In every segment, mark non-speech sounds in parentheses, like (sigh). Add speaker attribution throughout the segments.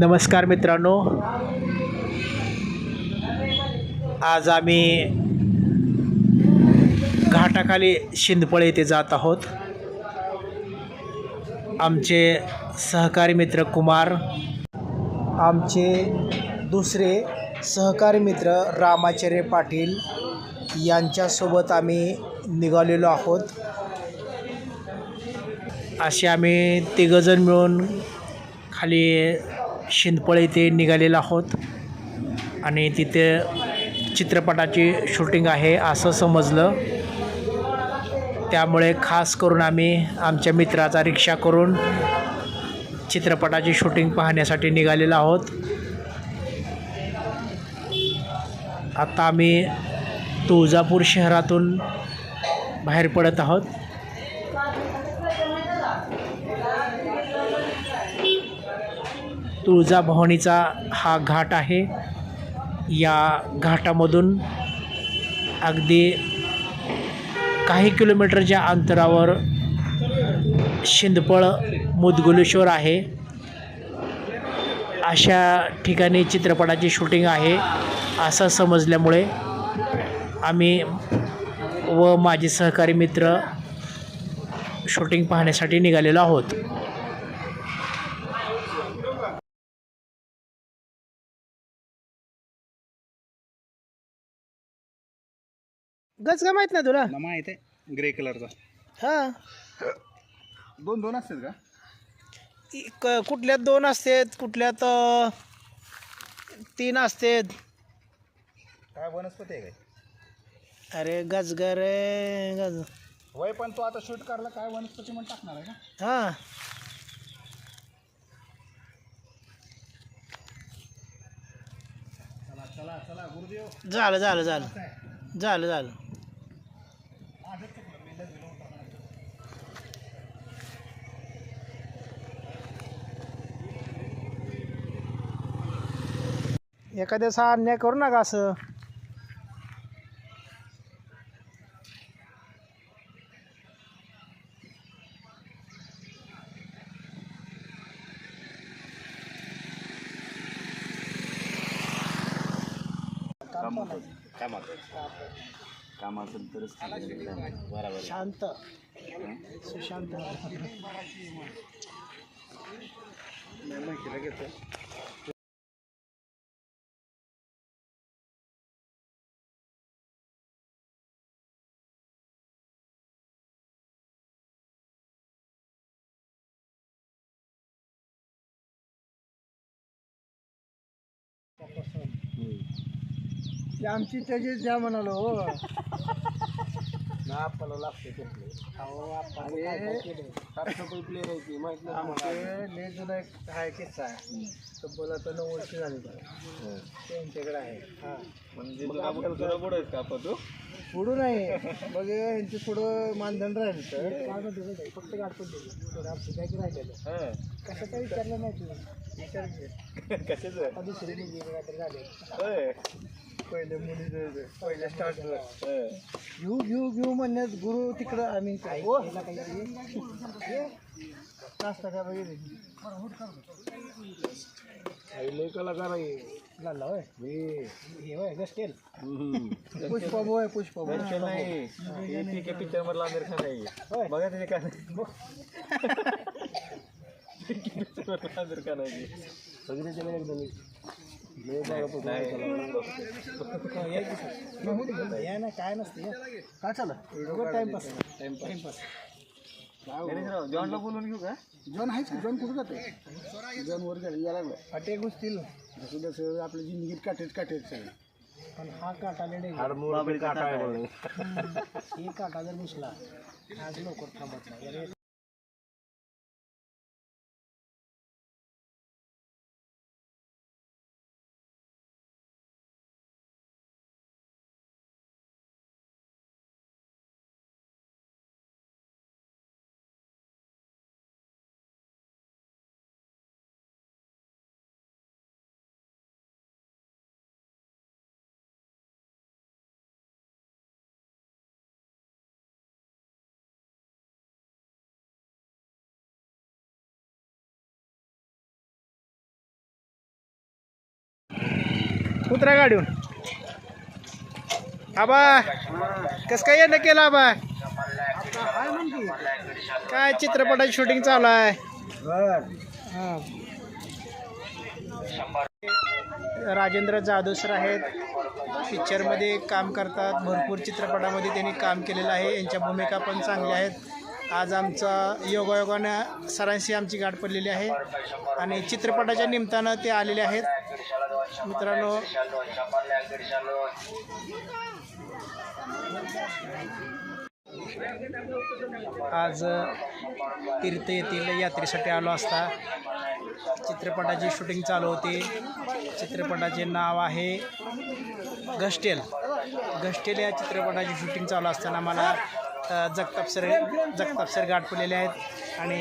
Speaker 1: नमस्कार मित्रांनो. आज आम्ही घाटाखाली शिंदपळे येथे जात आहोत. आमचे सहकारी मित्र कुमार आमचे दुसरे सहकारी मित्र रामाचार्य पाटील यांच्यासोबत आम्ही निघालेलो आहोत. असे आम्ही तिघंजण मिळून खाली शिंदपळे ते निघालेलो आहोत. आणि तिथे चित्रपटाची शूटिंग आहे असं समजलं. त्यामुळे खास करून आम्ही आमच्या मित्राचा रिक्षा करून चित्रपटाची शूटिंग पाहण्यासाठी निघालेलो आहोत. आता आम्ही तुळजापूर शहरातून बाहेर पडत आहोत. तुळजाभवानीचा हा घाट आहे. या घाटामधून अगदी काही किलोमीटरच्या अंतरावर शिंदपळ मुदगुलेश्वर आहे. अशा ठिकाणी चित्रपटाची शूटिंग आहे असं समजल्यामुळे आम्ही व माझे सहकारी मित्र शूटिंग पाहण्यासाठी निघालेलो आहोत. गज का माहीत ना तुला.
Speaker 2: मला माहीत आहे. ग्रे कलरचा
Speaker 1: हां.
Speaker 2: दोन दोन असतात का?
Speaker 1: क- कुठल्यात दोन असतात कुठल्यात अ, तीन असतात.
Speaker 2: काय वनस्पती आहे काय?
Speaker 1: अरे गजगर रे गज
Speaker 2: वय पण तो आता शूट करला काय वनस्पती म्हणून टाकणार आहे का?
Speaker 1: हां.
Speaker 2: चला चला चला गुरुदेव.
Speaker 1: झालं झालं झालं. झालं झालं. एखाद्याचा अन्याय करू नका असं.
Speaker 2: काम असेल तरच बरोबर.
Speaker 1: शांत. सुशांत.
Speaker 2: माहितीला घेतो
Speaker 1: आमची त्याची द्या म्हणालो हो.
Speaker 2: ना आपल्याला लागते साफसफाई प्लेअर आहे ती माहीत नाही
Speaker 1: आमचे लय जुना एक हा एक किस्सा आहे. तब्बल आता नऊ वर्ष झाली त्याला. त्यांच्याकडे आहे. हा.
Speaker 2: म्हणजे तुला पुढे आहेत का आपण तू?
Speaker 1: पुढं नाही. मग यांचे पुढं मानधन राहिलं तर काय म्हणते माहिती आहे? फक्त थोडं आमचं काय राहिलेलं. कसं काय विचारलं नाही तुला विचार घे.
Speaker 2: कशाच?
Speaker 1: आता दुसरी झाले.
Speaker 2: होय.
Speaker 1: पहिले मुली पहिल्या स्टार्टला. घेऊ घेऊ घेऊ म्हणण्यात गुरु तिकडं आम्ही नाश्ता काय
Speaker 2: कलाकार आहे.
Speaker 1: लागला होय?
Speaker 2: हे.
Speaker 1: होय गस्टेल.
Speaker 2: हम्म.
Speaker 1: पुष्पा होय पुष्पा
Speaker 2: नाही हे आहे पिक्चर मधला आमिर खान आहे. बघा त्याचे काय आमिर (laughs) खान आहे. सगळे एकदम
Speaker 1: या ना काय नसते काय चाललं टाइमपास टाइमपास
Speaker 2: जॉनला बोलून घेऊ का
Speaker 1: जॉन आहेच जॉन कुठं जाते
Speaker 2: जॉन वर गेला यायला
Speaker 1: फाटे घुसतील
Speaker 2: जसं जसं आपल्या जिंदगीत काटेच काटेच सगळं
Speaker 1: पण हा काटा लेडे
Speaker 2: काटा आहे
Speaker 1: काटा जर घुसला आज लवकर थांबत नाही. उतरा गाडीहून. आबा कस काय येणं केलं आबा? काय चित्रपटाची शूटिंग चालू आहे? राजेंद्र जाधव सर आहेत. पिक्चरमध्ये काम करतात. भरपूर चित्रपटामध्ये त्यांनी काम केलेलं आहे. यांच्या भूमिका पण चांगल्या आहेत. आज आमचा योगायोगानं सरांशी आमची गाठ पडलेली आहे. आणि चित्रपटाच्या निमित्तानं ते आलेले आहेत. मित्रांनो आज तीर्थ येथील यात्रेसाठी आलो असता. चित्रपटाची शूटिंग चालू होती. चित्रपटाचे नाव आहे घस्टेल घस्टेल या चित्रपटाची शूटिंग चालू असताना मला अ, जगताप सर जगताप सर गाठ पडलेले आहेत. आणि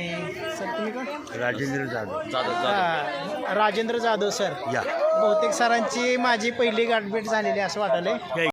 Speaker 1: सर तुम्ही कोण
Speaker 3: राजेंद्र जाधव.
Speaker 1: हा, राजेंद्र जाधव सर.
Speaker 3: या.
Speaker 1: बहुतेक सरांची माझी पहिली गाठभेट झालेली आहे असं वाटायलंय